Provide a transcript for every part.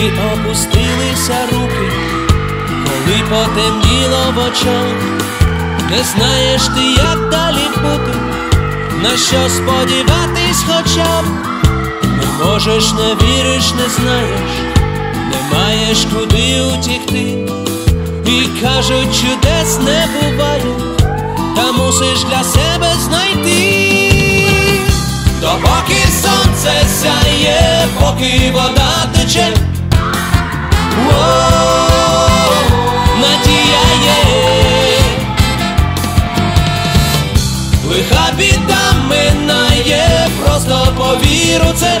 коли опустилися руки, коли потемніло в очах, не знаєш ти, як далі бути, на що сподіватись хоча б, не можеш, не віриш, не знаєш, не маєш куди утікти, і кажуть, чудес не буває, та мусиш для себе знайти, то поки сонце сяє, поки вода. víruce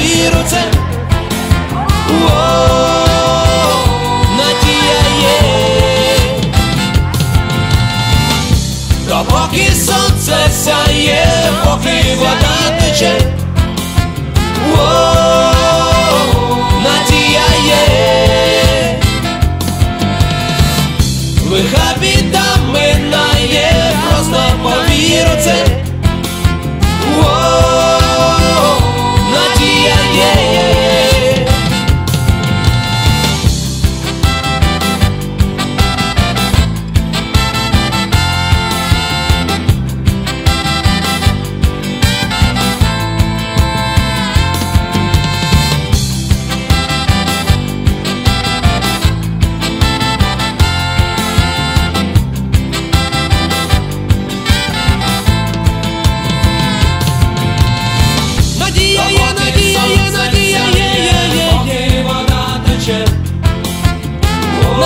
Просто це. Надія є, допоки сонце сяє, поки вода тече. Надія є. Лиха біда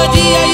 Надія